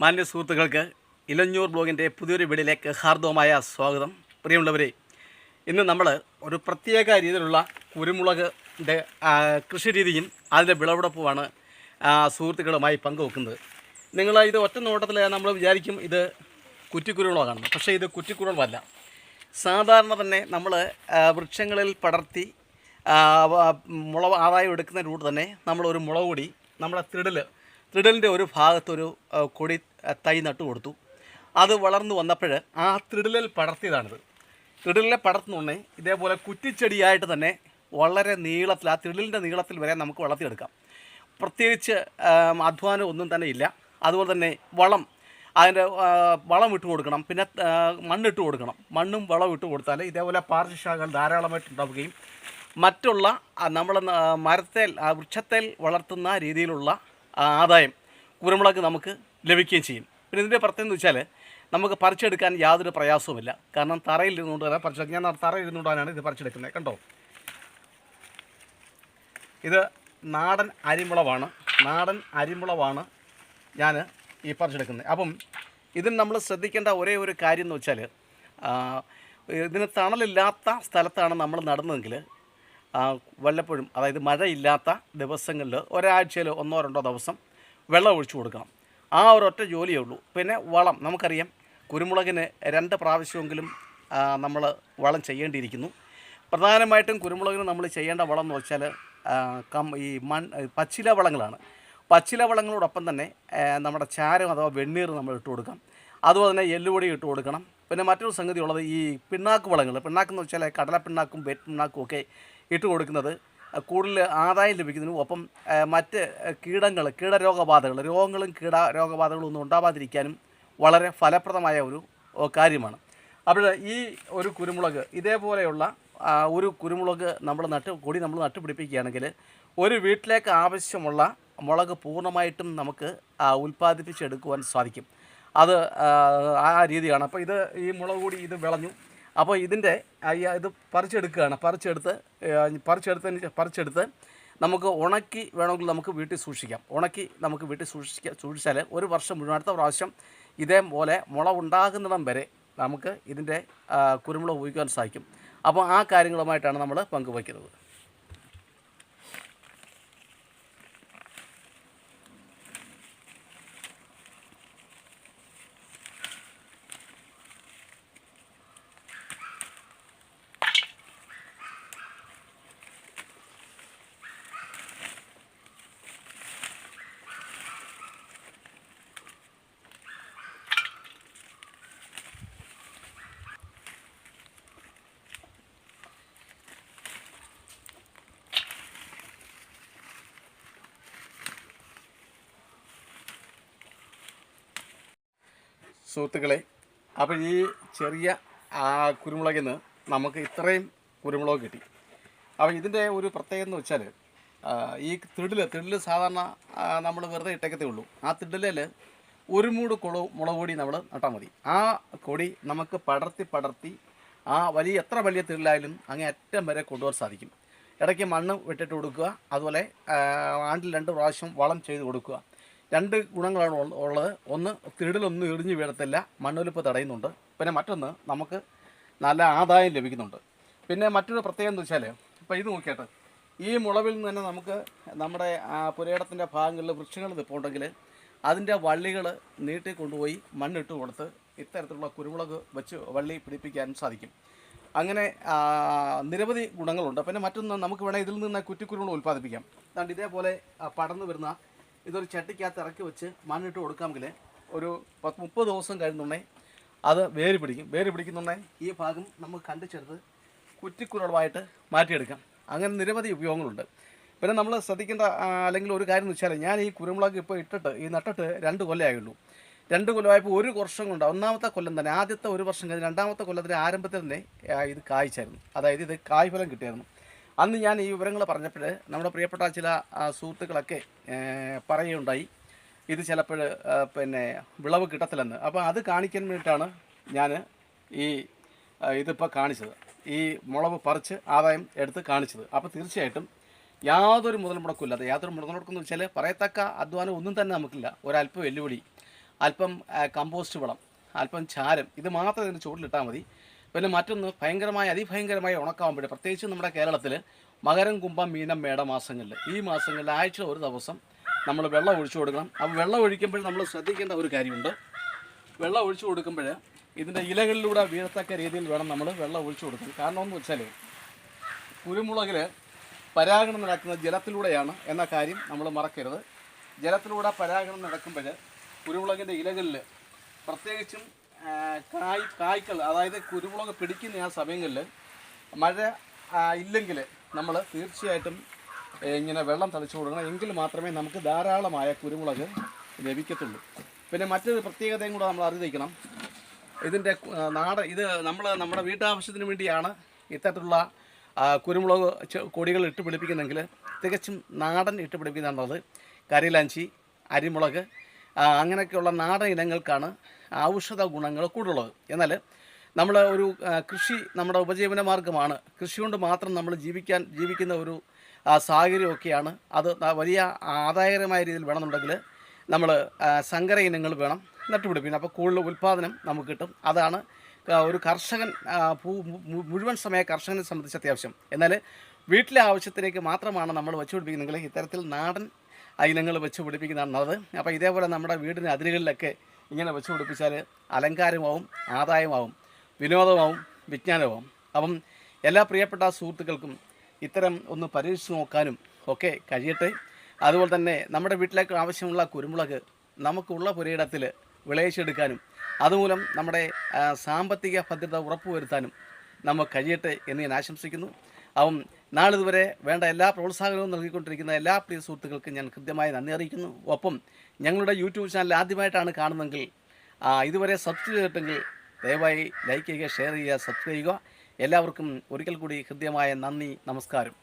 മാന്യ സുഹൃത്തുക്കൾക്ക് ഇലഞ്ഞൂർ ബ്ലോഗിന്റെ പുതിയൊരു വീടിലേക്ക് ഹാർദവമായ സ്വാഗതം. പ്രിയമുള്ളവരെ ഇന്ന് നമ്മൾ ഒരു പ്രത്യേക രീതിയിലുള്ള കുരുമുളകിന്റെ കൃഷി രീതിയും അതിന്റെ വിളവെടുപ്പുമാണ് സുഹൃത്തുക്കളുമായി പങ്കുവെക്കുന്നത്. നിങ്ങൾ ഇത് ഒറ്റ നോട്ടത്തിൽ നമ്മൾ വിചാരിക്കും ഇത് കുറ്റിക്കുരുമുളകാണ് പക്ഷേ ഇത് കുറ്റിക്കുരുമുളകല്ല. സാധാരണ തന്നെ നമ്മൾ വൃക്ഷങ്ങളിൽ പടർത്തി മുളവ് ആദായം എടുക്കുന്ന റൂട്ട് തന്നെ നമ്മളൊരു മുളക് പൊടി നമ്മുടെ തിടൽ തിടലിന്റെ ഒരു ഭാഗത്തൊരു കൊടി തൈ നട്ടു കൊടുത്തു. അത് വളർന്നു വന്നപ്പോൾ ആ ത്രിഡലിൽ പടർത്തിയതാണിത്. ത്രിഡലിനെ പടർത്തുന്നുണ്ടെ ഇതേപോലെ കുറ്റിച്ചെടിയായിട്ട് തന്നെ വളരെ നീളത്തിൽ ആ ത്രിഡലിന്റെ നീളത്തിൽ വരെ നമുക്ക് വളർത്തിയെടുക്കാം. പ്രത്യേകിച്ച് അധ്വാനം ഒന്നും തന്നെ ഇല്ല. അതുപോലെ തന്നെ വളം അതിന്റെ വളം ഇട്ട് കൊടുക്കണം. പിന്നെ മണ്ണിട്ട് കൊടുക്കണം. മണ്ണും വളം ഇട്ട് കൊടുത്താൽ ഇതേപോലെ പാർശ്വശാഖകൾ ധാരാളമായിട്ട് ഉണ്ടാവുകയും മറ്റുള്ള നമ്മൾ മരത്തേൽ വൃക്ഷത്തേൽ വളർത്തുന്ന രീതിയിലുള്ള ആദായം കുരുമുളക് നമുക്ക് ലഭിക്കുകയും ചെയ്യും. പിന്നെ ഇതിന്റെ പ്രത്യേകത എന്ന് വെച്ചാൽ നമുക്ക് പറിച്ചെടുക്കാൻ യാതൊരു പ്രയാസവുമില്ല. കാരണം തറയിൽ ഇരുന്നുകൊണ്ട് തന്നെ പറിച്ചെടുക്കും ഞാൻ തറയിൽ ഇരുന്നുകൊണ്ടാണ് ഇത് പറിച്ചെടുക്കുന്നത്. കണ്ടോ? ഇത് നാടൻ അരിമുളവാണ്. നാടൻ അരിമുളവാണ് ഞാൻ ഈ പറിച്ചെടുക്കുന്നത്. അപ്പം ഇതിന് നമ്മൾ ശ്രദ്ധിക്കേണ്ട ഒരേ ഒരു കാര്യം എന്ന് വെച്ചാൽ ഇതിന് തണലില്ലാത്ത സ്ഥലത്താണ് നമ്മൾ നടന്നതെങ്കിൽ വല്ലപ്പോഴും അതായത് മഴയില്ലാത്ത ദിവസങ്ങളിൽ ഒരാഴ്ചയിൽ ഒന്നോ രണ്ടോ ദിവസം വെള്ളം ഒഴിച്ചു കൊടുക്കണം. ആ ഒരൊറ്റ ജോലിയേ ഉള്ളൂ. പിന്നെ വളം നമുക്കറിയാം കുരുമുളകിന് രണ്ട് പ്രാവശ്യമെങ്കിലും നമ്മൾ വളം ചെയ്യേണ്ടിയിരിക്കുന്നു. പ്രധാനമായിട്ടും കുരുമുളകിന് നമ്മൾ ചെയ്യേണ്ട വളം എന്ന് വെച്ചാൽ കം ഈ മൺ പച്ചില വളങ്ങളാണ്. പച്ചില വളങ്ങളോടൊപ്പം തന്നെ നമ്മുടെ ചാരം അഥവാ വെണ്ണീർ നമ്മൾ ഇട്ട് കൊടുക്കാം. അതുപോലെ തന്നെ എല്ലുപൊടി ഇട്ട് കൊടുക്കണം. പിന്നെ മറ്റൊരു സംഗതി ഉള്ളത് ഈ പിണ്ണാക്ക് വളങ്ങൾ പിണ്ണാക്ക് എന്ന് വെച്ചാൽ കടല പിണ്ണാക്കും വെറ്റ് പിണ്ണാക്കും ഒക്കെ ഇട്ട് കൊടുക്കുന്നത്. കൂടുതൽ ആദായം ലഭിക്കുന്നതിനും ഒപ്പം മറ്റ് കീടങ്ങൾ കീടരോഗബാധകൾ രോഗങ്ങളും കീട രോഗബാധകളും ഒന്നും ഉണ്ടാവാതിരിക്കാനും വളരെ ഫലപ്രദമായ ഒരു കാര്യമാണ്. അപ്പോൾ ഈ ഒരു കുരുമുളക് ഇതേപോലെയുള്ള ഒരു കുരുമുളക് നമ്മൾ നട്ട് കൊടി നമ്മൾ നട്ടുപിടിപ്പിക്കുകയാണെങ്കിൽ ഒരു വീട്ടിലേക്ക് ആവശ്യമുള്ള മുളക് പൂർണമായിട്ടും നമുക്ക് ഉൽപ്പാദിപ്പിച്ചെടുക്കുവാൻ സാധിക്കും. അത് ആ രീതിയാണ്. അപ്പോൾ ഇത് ഈ മുളക് കൂടി ഇത് വിളഞ്ഞു. അപ്പോൾ ഇതിന്റെ ഇത് പറിച്ചെടുക്കുകയാണ്. പറിച്ചെടുത്ത് പറിച്ചെടുത്തതിന് പറിച്ചെടുത്ത് നമുക്ക് ഉണക്കി വേണമെങ്കിൽ നമുക്ക് വീട്ടിൽ സൂക്ഷിക്കാം. ഉണക്കി നമുക്ക് വീട്ടിൽ സൂക്ഷിക്കാം സൂക്ഷിച്ചാൽ ഒരു വർഷം മുഴുവൻ അടുത്ത പ്രാവശ്യം ഇതേപോലെ മുള ഉണ്ടാകുന്നിടം വരെ നമുക്ക് ഇതിന്റെ കുരുമുളക് ഉപയോഗിക്കാൻ സാധിക്കും. അപ്പോൾ ആ കാര്യങ്ങളുമായിട്ടാണ് നമ്മൾ പങ്കുവയ്ക്കുന്നത്. സുഹൃത്തുക്കളെ അപ്പോൾ ഈ ചെറിയ കുരുമുളകിൽ നിന്ന് നമുക്ക് ഇത്രയും കുരുമുളക് കിട്ടി. അപ്പോൾ ഇതിന്റെ ഒരു പ്രത്യേകത എന്ന് വെച്ചാൽ ഈ തിടിൽ തിടിൽ സാധാരണ നമ്മൾ വെറുതെ ഇട്ടേക്കത്തേ ഉള്ളൂ. ആ തിടിലിൽ ഒരു മൂട് കുളവ് മുളക് പൊടി നമ്മൾ നട്ടാൽ മതി. ആ കൊടി നമുക്ക് പടർത്തി പടർത്തി ആ വലിയ എത്ര വലിയ തിടിലായാലും അങ്ങേ അറ്റം വരെ കൊണ്ടുപോകാൻ സാധിക്കും. ഇടയ്ക്ക് മണ്ണ് വിട്ടിട്ട് കൊടുക്കുക. അതുപോലെ ആണ്ടിൽ രണ്ട് പ്രാവശ്യം വളം ചെയ്ത് കൊടുക്കുക. രണ്ട് ഗുണങ്ങളാണ് ഉള്ളത്. ഒന്ന് തിടിലൊന്നും ഇടിഞ്ഞു വീഴത്തില്ല. മണ്ണൊലിപ്പ് തടയുന്നുണ്ട്. പിന്നെ മറ്റൊന്ന് നമുക്ക് നല്ല ആദായം ലഭിക്കുന്നുണ്ട്. പിന്നെ മറ്റൊരു പ്രത്യേകത എന്ന് വെച്ചാൽ ഇപ്പോൾ ഇത് നോക്കിയിട്ട്. ഈ മുളവിൽ നിന്ന് തന്നെ നമുക്ക് നമ്മുടെ പുരയിടത്തിന്റെ ഭാഗങ്ങളിൽ വൃക്ഷങ്ങൾ നിൽപ്പുണ്ടെങ്കിൽ അതിന്റെ വള്ളികൾ നീട്ടി കൊണ്ടുപോയി മണ്ണിട്ട് കൊടുത്ത് ഇത്തരത്തിലുള്ള കുരുമുളക് വെച്ച് വള്ളി പിടിപ്പിക്കാനും സാധിക്കും. അങ്ങനെ നിരവധി ഗുണങ്ങളുണ്ട്. പിന്നെ മറ്റൊന്ന് നമുക്ക് വേണമെങ്കിൽ ഇതിൽ നിന്ന് കുറ്റിക്കുരുമുളക് ഉൽപ്പാദിപ്പിക്കാം. അതുകൊണ്ട് ഇതേപോലെ പടർന്നു വരുന്ന ഇതൊരു ചട്ടിക്കകത്ത് ഇറക്കി വെച്ച് മണ്ണിട്ട് കൊടുക്കാമെങ്കിൽ ഒരു പത്ത് മുപ്പത് ദിവസം കഴിയുന്നുണ്ടേ അത് വേര് പിടിക്കും. വേര് പിടിക്കുന്നുണ്ടേ ഈ ഭാഗം നമുക്ക് കണ്ടിച്ചെടുത്ത് കുറ്റിക്കുരുളമായിട്ട് മാറ്റിയെടുക്കാം. അങ്ങനെ നിരവധി ഉപയോഗങ്ങളുണ്ട്. പിന്നെ നമ്മൾ ശ്രദ്ധിക്കേണ്ട അല്ലെങ്കിൽ ഒരു കാര്യം എന്ന് വെച്ചാൽ ഞാൻ ഈ കുരുമുളക് ഇപ്പോൾ ഇട്ടിട്ട് ഈ നട്ടിട്ട് രണ്ട് കൊല്ലമായുള്ളൂ രണ്ട് കൊല്ലമായപ്പോൾ ഒരു വർഷം കൊണ്ട് ഒന്നാമത്തെ കൊല്ലം തന്നെ ആദ്യത്തെ ഒരു വർഷം കഴിഞ്ഞ് രണ്ടാമത്തെ കൊല്ലത്തിന്റെ ആരംഭത്തിൽ തന്നെ ഇത് കായ്ച്ചായിരുന്നു. അതായത് ഇത് കായ്ഫലം കിട്ടിയായിരുന്നു. അന്ന് ഞാൻ ഈ വിവരങ്ങൾ പറഞ്ഞപ്പോൾ നമ്മുടെ പ്രിയപ്പെട്ട ചില സുഹൃത്തുക്കളൊക്കെ പറയുകയുണ്ടായി. ഇത് ചിലപ്പോൾ പിന്നെ വിളവ് കിട്ടത്തില്ലെന്ന്. അപ്പോൾ അത് കാണിക്കാൻ വേണ്ടിയിട്ടാണ് ഞാൻ ഈ ഇതിപ്പോൾ കാണിച്ചത്. ഈ മുളവ് പറിച്ച് ആദായം എടുത്ത് കാണിച്ചത്. അപ്പോൾ തീർച്ചയായിട്ടും യാതൊരു മുതൽ മുടക്കില്ലാതെ യാതൊരു മുതൽ മുടക്കെന്ന് വെച്ചാൽ പറയത്തക്ക അധ്വാനം ഒന്നും തന്നെ നമുക്കില്ല. ഒരല്പം വെല്ലുവിളി അല്പം കമ്പോസ്റ്റ് വളം അല്പം ചാരം ഇത് മാത്രം ഇതിന് ചുവട്ടിലിട്ടാൽ മതി. പിന്നെ മറ്റൊന്ന് ഭയങ്കരമായ അതിഭയങ്കരമായ ഉണക്കാവുമ്പോഴേ പ്രത്യേകിച്ച് നമ്മുടെ കേരളത്തിൽ മകരം കുംഭം മീനം മേട മാസങ്ങളിൽ ഈ മാസങ്ങളിൽ ആഴ്ച ഒരു ദിവസം നമ്മൾ വെള്ളം ഒഴിച്ചു കൊടുക്കണം. അപ്പോൾ വെള്ളം ഒഴിക്കുമ്പോൾ നമ്മൾ ശ്രദ്ധിക്കേണ്ട ഒരു കാര്യമുണ്ട്. വെള്ളം ഒഴിച്ചു കൊടുക്കുമ്പോൾ ഇതിന്റെ ഇലകളിലൂടെ വീഴത്തക്ക രീതിയിൽ വേണം നമ്മൾ വെള്ളം ഒഴിച്ചു കൊടുക്കാൻ. കാരണം എന്ന് വെച്ചാൽ കുരുമുളകിൽ പരാഗണം നടക്കുന്നത് ജലത്തിലൂടെയാണ് എന്ന കാര്യം നമ്മൾ മറക്കരുത്. ജലത്തിലൂടെ പരാഗണം നടക്കുമ്പോൾ കുരുമുളകിന്റെ ഇലകളിൽ പ്രത്യേകിച്ചും കായ് കായ്ക്കൾ അതായത് കുരുമുളക് പിടിക്കുന്ന ആ സമയങ്ങളിൽ മഴ ഇല്ലെങ്കിൽ നമ്മൾ തീർച്ചയായിട്ടും ഇങ്ങനെ വെള്ളം തളിച്ചു കൊടുക്കണം. എങ്കിൽ മാത്രമേ നമുക്ക് ധാരാളമായ കുരുമുളക് ലഭിക്കത്തുള്ളൂ. പിന്നെ മറ്റൊരു പ്രത്യേകതയും കൂടെ നമ്മൾ അറിഞ്ഞിരിക്കണം. ഇതിന്റെ നാട് ഇത് നമ്മൾ നമ്മുടെ വീട്ടാവശ്യത്തിന് വേണ്ടിയാണ് ഇത്തരത്തിലുള്ള കുരുമുളക് കൊടികൾ ഇട്ട് പിടിപ്പിക്കുന്നെങ്കിൽ തികച്ചും നാടൻ ഇട്ട് പിടിപ്പിക്കുന്നുള്ളത് കരിലാഞ്ചി അരിമുളക് അങ്ങനെയൊക്കെയുള്ള നാടൻ ഇനങ്ങൾക്കാണ് ഔഷധ ഗുണങ്ങൾ കൂടുതലുള്ളത്. എന്നാൽ നമ്മൾ ഒരു കൃഷി നമ്മുടെ ഉപജീവന മാർഗമാണ്. കൃഷി കൊണ്ട് മാത്രം നമ്മൾ ജീവിക്കാൻ ജീവിക്കുന്ന ഒരു സാഹചര്യമൊക്കെയാണ്. അത് വലിയ ആദായകരമായ രീതിയിൽ വേണമെന്നുണ്ടെങ്കിൽ നമ്മൾ സങ്കര ഇനങ്ങൾ വേണം നട്ടുപിടിപ്പിക്കണം അപ്പോൾ കൂടുതൽ ഉൽപ്പാദനം നമുക്ക് കിട്ടും. അതാണ് ഒരു കർഷകൻ മുഴുവൻ സമയ കർഷകനെ സംബന്ധിച്ച് അത്യാവശ്യം. എന്നാൽ വീട്ടിലെ ആവശ്യത്തിലേക്ക് മാത്രമാണ് നമ്മൾ വെച്ച് പിടിപ്പിക്കുന്നെങ്കിൽ ഇത്തരത്തിൽ നാടൻ ഇനങ്ങൾ വെച്ച് പിടിപ്പിക്കുന്നതാണ് നല്ലത് അപ്പോൾ ഇതേപോലെ നമ്മുടെ വീടിന് അതിരുകളിലൊക്കെ ഇങ്ങനെ വെച്ച് പിടിപ്പിച്ചാൽ അലങ്കാരമാവും ആദായമാവും വിനോദമാവും വിജ്ഞാനമാവും. അപ്പം എല്ലാ പ്രിയപ്പെട്ട സുഹൃത്തുക്കൾക്കും ഇത്തരം ഒന്ന് പരീക്ഷിച്ച് നോക്കാനും ഒക്കെ കഴിയട്ടെ. അതുപോലെ തന്നെ നമ്മുടെ വീട്ടിലേക്ക് ആവശ്യമുള്ള കുരുമുളക് നമുക്കുള്ള പുരയിടത്തിൽ വിളയിച്ചെടുക്കാനും അതുമൂലം നമ്മുടെ സാമ്പത്തിക ഭദ്രത ഉറപ്പുവരുത്താനും നമുക്ക് കഴിയട്ടെ എന്ന് ഞാൻ ആശംസിക്കുന്നു. അപ്പം നാളിതുവരെ വേണ്ട എല്ലാ പ്രോത്സാഹനവും നൽകിക്കൊണ്ടിരിക്കുന്ന എല്ലാ പ്രിയ സുഹൃത്തുക്കൾക്കും ഞാൻ കൃത്യമായി നന്ദി അറിയിക്കുന്നു. ഒപ്പം ഞങ്ങളുടെ യൂട്യൂബ് ചാനൽ ആദ്യമായിട്ടാണ് കാണുന്നതെങ്കിൽ ഇതുവരെ സബ്സ്ക്രൈബ് ചെയ്തിട്ടെങ്കിൽ ദയവായി ലൈക്ക് ചെയ്യുക ഷെയർ ചെയ്യുക സബ്സ്ക്രൈബ് ചെയ്യുക. എല്ലാവർക്കും ഒരിക്കൽ കൂടി ഹൃദ്യമായ നന്ദി നമസ്കാരം.